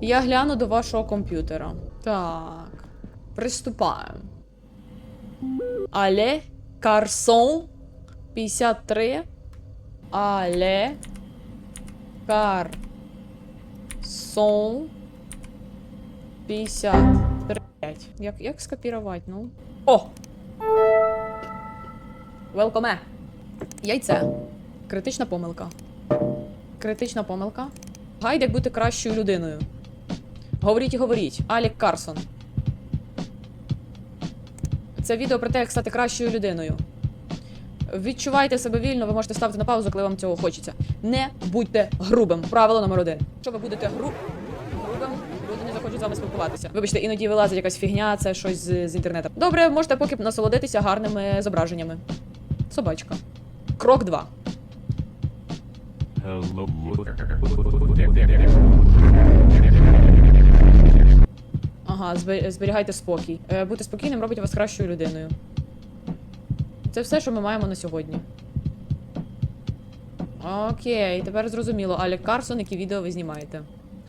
Я гляну до вашого комп'ютера. Так. Приступаємо. Але Карсон 53. Але Карсон 53. Як, як скопірувати, ну? О! Велкоме! Яйце. Критична помилка. Критична помилка. Гайд, як бути кращою людиною. Говоріть і говоріть. Алік Карсон. Це відео про те, як стати кращою людиною. Відчувайте себе вільно, ви можете ставити на паузу, коли вам цього хочеться. Не будьте грубим. Правило номер один. Якщо ви будете гру... грубим, люди не захочуть з вами спілкуватися. Вибачте, іноді вилазить якась фігня, це щось з, з інтернету. Добре, можете поки насолодитися гарними зображеннями. Собачка. Крок 2. Збе- зберігайте спокій. Е, бути спокійним робить вас кращою людиною. Це все, що ми маємо на сьогодні. Окей, тепер зрозуміло, Алік Карсон, які відео ви знімаєте.